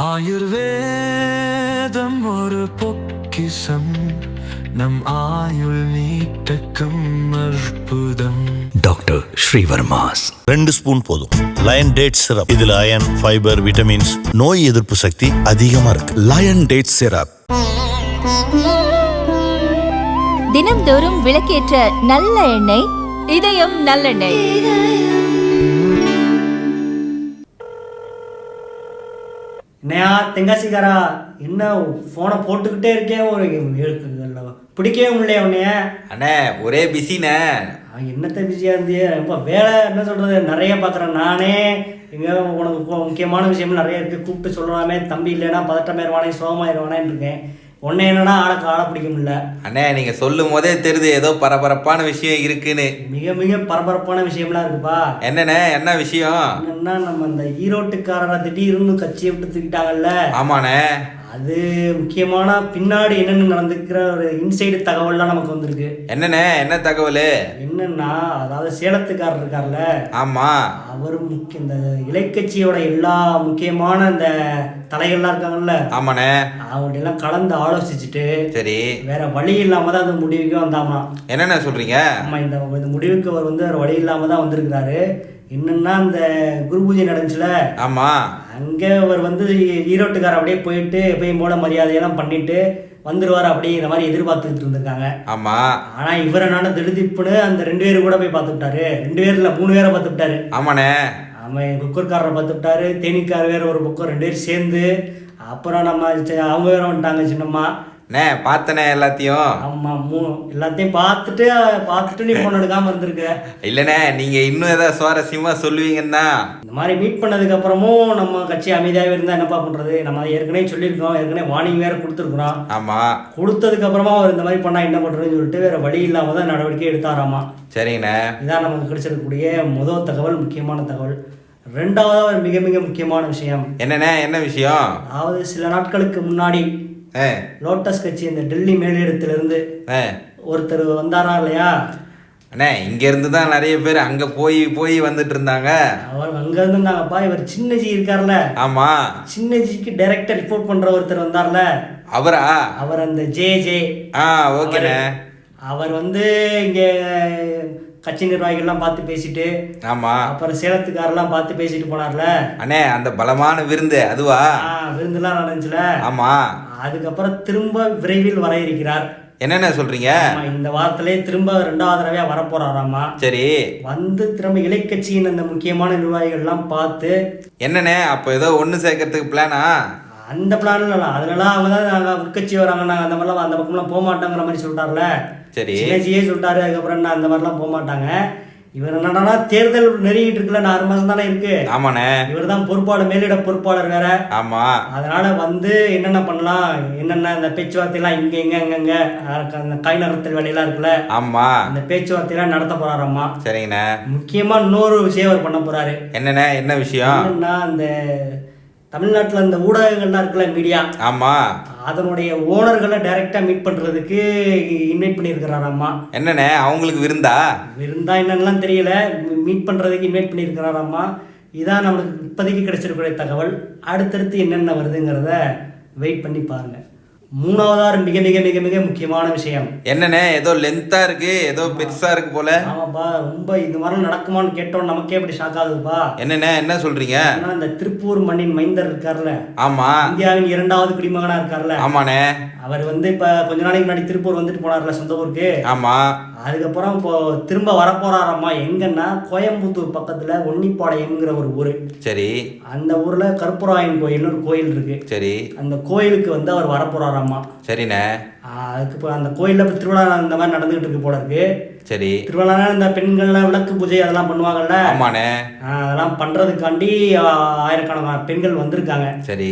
ஆயுர்வேதம் ஒரு பொக்கிசம் நம் ஆயுள் நீட்டக்கும் அற்புதம். டாக்டர் ஸ்ரீவர்மாஸ். ரெண்டு ஸ்பூன் போதும். லயன் டேட் சிரப் இதுல அயன் ஃபைபர் விட்டமின்ஸ் நோய் எதிர்ப்பு சக்தி அதிகமா இருக்கு. லயன் டேட் சிரப் தினம்தோறும் விளக்கேற்ற நல்ல எண்ணெய் இதயம் நல்லெண்ணெய். என்னையா தெங்காசிக்காரா என்ன ஃபோனை போட்டுக்கிட்டே இருக்கேன் ஒரு பிடிக்கவே முடியல உன்னைய. அண்ணே ஒரே பிஸிண்ணே. அவன் என்னத்த பிஸியாக இருந்தியே? ரொம்ப வேலை என்ன சொல்கிறது நிறைய பார்க்குறேன் நானே எங்கே உனக்கு முக்கியமான விஷயம் நிறைய இருக்குது கூப்பிட்டு சொல்லலாமே. தம்பி இல்லைன்னா பதட்டமாயிருவானே சோகமாயிருவானேன்னு இருக்கேன். உன்னை என்னன்னா ஆளை ஆளை பிடிக்க முடியல அண்ணே நீங்க சொல்லும் போதே தெரியுது ஏதோ பரபரப்பான விஷயம் இருக்குன்னு. மிக மிக பரபரப்பான விஷயம்லாம் இருக்குப்பா. என்னண்ணே என்ன விஷயம்? என்னன்னா நம்ம அந்த ஈரோட்டுக்காரரை திடீர்னு கட்சியை விட்டு தூக்கிட்டாங்கல்ல. ஆமாண்ணே. அது முக்கியமான பின்னாடி என்னென்ன நடந்துக்கிற ஒரு இன்சைடு தகவல்லாம் நமக்கு வந்திருக்கு. என்னண்ணே என்ன தகவல்? என்னன்னா அதாவது சேலத்துக்காரர் இருக்கார்ல? ஆமா. அவர் முக்கிய இந்த இலைக்கட்சியோட எல்லா முக்கியமான இந்த தலைகள்லாம் இருக்காங்கல்ல? ஆமாண்ணே. எல்லாம் கலந்து ஆலோசிச்சுட்டு சரி. வேற வழி இல்லாம தான் அந்த முடிவுக்கு வந்தாமா என்னண்ணே சொல்றீங்க? ஆமா இந்த இந்த முடிவுக்கு அவர் வந்து வேற வழி இல்லாம தான் வந்திருக்கிறாரு. என்னன்னா இந்த குரு பூஜை நடந்துச்சுல? ஆமா. அங்க அவர் வந்து ஈரோட்டுக்கார அப்படியே போயிட்டு எப்பயும் போல மரியாதையெல்லாம் பண்ணிட்டு வந்துருவார் அப்படிங்கிற மாதிரி எதிர்பார்த்துக்கிட்டு இருந்திருக்காங்க. ஆமா. ஆனா இவரை நானும் திடுதிப்புன்னு அந்த ரெண்டு பேரும் கூட போய் பார்த்து விட்டாரு. ரெண்டு பேர் இல்ல மூணு பேரை பார்த்து விட்டாரு. ஆமாண்ணே. அவன் குக்கர்காரரை பார்த்து விட்டாரு. தேனிக்கார் வேற ஒரு பக்கம் ரெண்டு பேரும் சேர்ந்து அப்புறம் நம்ம அவங்க வேற வந்துட்டாங்க சின்னம்மா. அண்ணே பார்த்தனே எல்லாத்தையும். ஆமா மூணு எல்லாத்தையும் பார்த்துட்டு பார்த்துட்டு நீ போன் எடுக்காம இருந்திருக்க. இல்லைண்ணே நீங்க இன்னும் ஏதாவது சுவாரஸ்யமா சொல்லுவீங்கன்னா. இந்த மாதிரி மீட் பண்ணதுக்கு அப்புறமும் நம்ம கட்சி அமைதியாகவே இருந்தா என்னப்பா பண்றது? நம்ம அதை ஏற்கனவே சொல்லியிருக்கோம். ஏற்கனவே வார்னிங் வேற கொடுத்துருக்குறோம். ஆமா. கொடுத்ததுக்கு அப்புறமா அவர் இந்த மாதிரி பண்ணா என்ன பண்றதுன்னு சொல்லிட்டு வேற வழி இல்லாம தான் நடவடிக்கை எடுத்தாராமா. சரிங்கண்ணே. இதான் நமக்கு கிடைச்சிருக்கக்கூடிய முதல் தகவல் முக்கியமான தகவல். ரெண்டாவது ஒரு மிக மிக முக்கியமான விஷயம். என்னண்ணே என்ன விஷயம்? அதாவது சில நாட்களுக்கு முன்னாடி லோட்டஸ் கட்சி இந்த டெல்லி மேலிடத்திலிருந்து ஒருத்தர் வந்தாரா இல்லையா? அண்ணே இங்க இருந்து தான் நிறைய பேர் அங்க போய் போய் வந்துட்டு இருந்தாங்க அவர் அங்க இருந்தாங்கப்பா இவர் சின்னஜி இருக்கார்ல. ஆமா. சின்னஜிக்கு டைரக்டா ரிப்போர்ட் பண்ற ஒருத்தர் வந்தார்ல. அவரா? அவர் அந்த ஜே ஜே. ஆ ஓகேண்ணே. அவர் வந்து இங்க கட்சி நிர்வாகிகள்லாம் பார்த்து பேசிட்டு ஆமா. அப்புறம் சேலத்துக்காரெல்லாம் பார்த்து பேசிட்டு போனார்ல. அண்ணே அந்த பலமான விருந்து அதுவா? ஆ, விருந்தெல்லாம் நடந்துச்சுல. ஆமா. அதுக்கப்புறம் திரும்ப விரைவில் வர இருக்கிறார். என்னண்ணே சொல்றீங்க? இந்த வாரத்திலே திரும்ப ரெண்டாவது தடவையா வரப்போறாராமா. சரி. வந்து திரும்ப இலைக்கட்சியின் அந்த முக்கியமான நிர்வாகிகள்லாம் பார்த்து என்னண்ணே அப்போ ஏதோ ஒன்று சேர்க்கறதுக்கு பிளானா அந்த பிளான்ல அதுலலாம் அவங்க தான் நாங்கள் உட்கட்சி நாங்கள் அந்த மாதிரிலாம் அந்த பக்கம்லாம் போக மாட்டோங்கிற மாதிரி சொல்லிட்டார்ல. சரி. சின்னஜியே சொல்லிட்டாரு அதுக்கப்புறம் நான் அந்த மாதிரிலாம் போக மாட்டாங்க. இவர் என்னன்னா தேர்தல் நெருங்கிட்டு இருக்குல்ல ஆறு மாசம் தானே இருக்கு. ஆமாண்ணே. இவர் தான் பொறுப்பாளர் மேலிட பொறுப்பாளர் வேற. ஆமா. அதனால வந்து என்னென்ன பண்ணலாம் என்னென்ன இந்த பேச்சுவார்த்தையெல்லாம் இங்க இங்க அங்கங்க அந்த காய் நகர்த்தல் வேலையெல்லாம் இருக்குல்ல. ஆமா. அந்த பேச்சுவார்த்தையெல்லாம் நடத்த போறாராம்மா சரிங்கண்ணே. முக்கியமா இன்னொரு விஷயம் அவர் பண்ண போறாரு. என்னண்ணே என்ன விஷயம்? என்னன்னா அந்த தமிழ்நாட்டுல இந்த ஊடகங்கள்லாம் இருக்குல்ல மீடியா ஆமா. அதனுடைய ஓனர்களை டைரக்டா மீட் பண்றதுக்கு இன்வைட் பண்ணியிருக்கிறாராம்மா என்னண்ணே அவங்களுக்கு விருந்தா? இருந்தா என்னன்னுலாம் தெரியல. மீட் பண்றதுக்கு இன்வைட் பண்ணியிருக்கிறாராம்மா இதான் நம்மளுக்கு இப்போதைக்கு கிடைச்சிருக்கிற தகவல். அடுத்தடுத்து என்னென்ன வருதுங்கிறத வெயிட் பண்ணி பாருங்க. மூணாவதா மிக மிக மிக மிக முக்கியமான விஷயம். என்னண்ணே ஏதோ லென்த்தா இருக்கு ஏதோ பெருசா இருக்கு போல. ஆமாப்பா ரொம்ப இந்த மாதிரிலாம் நடக்குமான்னு கேட்டோம் நமக்கே அப்படி ஷாக் ஆகுதுப்பா. என்னண்ணே என்ன சொல்றீங்க? ஆனா இந்த திருப்பூர் மண்ணின் மைந்தர் இருக்கார்ல. ஆமா. இந்தியாவின் இரண்டாவது குடிமகனா இருக்கார்ல. ஆமாண்ணே. அவர் வந்து இப்ப கொஞ்ச நாளைக்கு முன்னாடி திருப்பூர் வந்துட்டு போனார்ல சொந்த ஊருக்கு ஆமா. அதுக்கப்புறம் இப்போ திரும்ப வரப்போறாராம்மா எங்கன்னா கோயம்புத்தூர் பக்கத்துல ஒன்னிப்பாளையம்ங்கிற ஒரு ஊரு. சரி. அந்த ஊர்ல கருப்புராயன் கோயில்னு ஒரு கோயில் இருக்கு. சரி. அந்த கோயிலுக்கு வந்து அவர் வரப்போறாராம்மா சரிண்ணே. அதுக்கு இப்போ அந்த கோயில்ல இப்போ திருவிழா இந்த மாதிரி நடந்துகிட்டு இருக்கு போல இருக்கு. சரி. திருவிழானா இந்த பெண்கள்லாம் விளக்கு பூஜை அதெல்லாம் பண்ணுவாங்கல்ல? ஆமாண்ணே. அதெல்லாம் பண்றதுக்காண்டி ஆஹ் ஆயிரக்கணக்கான பெண்கள் வந்திருக்காங்க. சரி.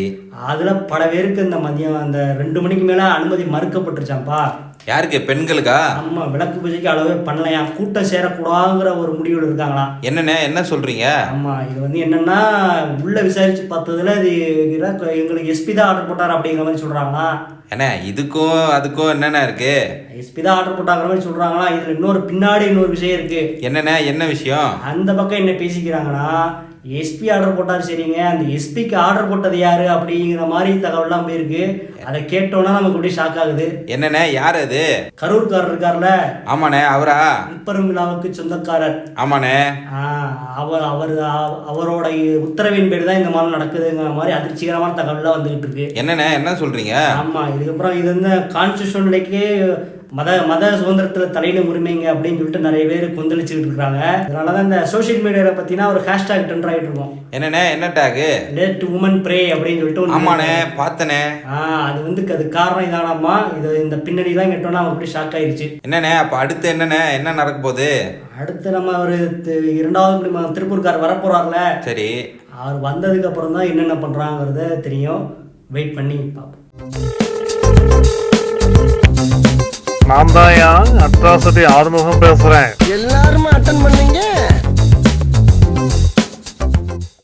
அதுல பல பேருக்கு இந்த மதியம் அந்த ரெண்டு மணிக்கு மேல அனுமதி மறுக்கப்பட்டுருச்சாம்ப்பா யாருக்கு பெண்களுக்கா? ஆமா விளக்கு பூஜைக்கு அளவே பண்ணலையாம் கூட்டம் சேரக்கூடாதுங்கிற ஒரு முடிவில் இருக்காங்களாம் என்னண்ணே என்ன சொல்றீங்க? ஆமா இது வந்து என்னன்னா உள்ள விசாரிச்சு பார்த்ததுல இது எங்களுக்கு எஸ்பி தான் ஆர்டர் போட்டார் அப்படிங்கிற மாதிரி சொல்றாங்களா? அண்ணே இதுக்கும் அதுக்கும் என்னண்ணே இருக்கு? எஸ்பி தான் ஆர்டர் போட்டாங்கிற மாதிரி சொல்றாங்களா? இதுல இன்னொரு பின்னாடி இன்னொரு விஷயம் இருக்கு. என்னண்ணே என்ன விஷயம்? அந்த பக்கம் என்ன பேசிக்கிறாங்கன்னா எஸ்பி ஆர்டர் போட்டார் சரிங்க. அந்த எஸ்பிக்கு ஆர்டர் போட்டது யாரு அப்படிங்கிற மாதிரி தகவல்லாம் போயிருக்கு. அதை கேட்டோன்னா நமக்கு அப்படியே ஷாக் ஆகுது. என்னண்ணே யார் அது? கரூர்காரர் இருக்கார்ல. ஆமாண்ணே அவரா? முப்பெரும் விழாவுக்கு சொந்தக்காரர். ஆமாண்ணே. அவர் அவர் அவரோட உத்தரவின் பேர் தான் இந்த மாதிரி நடக்குதுங்கிற மாதிரி அதிர்ச்சிகரமான தகவல்லாம் வந்துகிட்டு இருக்கு. என்னண்ணே என்ன சொல்றீங்க? ஆமா இதுக்கப்புறம் இது வந்து கான்ஸ்டியூஷன்லேயே மத மத சுதந்திரத்தில் தலையிடும் உரிமைங்க அப்படின்னு சொல்லிட்டு நிறைய பேர் கொந்தளிச்சுக்கிட்டு இருக்காங்க அதனால தான் இந்த சோஷியல் மீடியாவில் பார்த்தீங்கன்னா ஒரு ஹேஷ்டாக் ட்ரெண்ட் ஆகிட்டு இருக்கோம். என்னண்ணே என்ன டேகு லேட் உமன் ப்ரே அப்படின்னு சொல்லிட்டு ஆமாண்ணே பார்த்தனே ஆ அது வந்து அது காரணம் இதானாமா இது இந்த பின்னணிலாம் கேட்டோன்னா அவன் அப்படி ஷாக் ஆயிருச்சு. என்னண்ணே அப்போ அடுத்து என்னண்ணே என்ன நடக்க போகுது? அடுத்து நம்ம ஒரு இரண்டாவது திருப்பூர்கார் வரப்போறார்ல. சரி. அவர் வந்ததுக்கு அப்புறம் தான் என்னென்ன பண்றாங்கிறத தெரியும். வெயிட் பண்ணி பார்ப்போம். நான் தான் அட்ராசிட்டி ஆறுமுகம் பேசுறேன். எல்லாருமே அட்டன் பண்ணி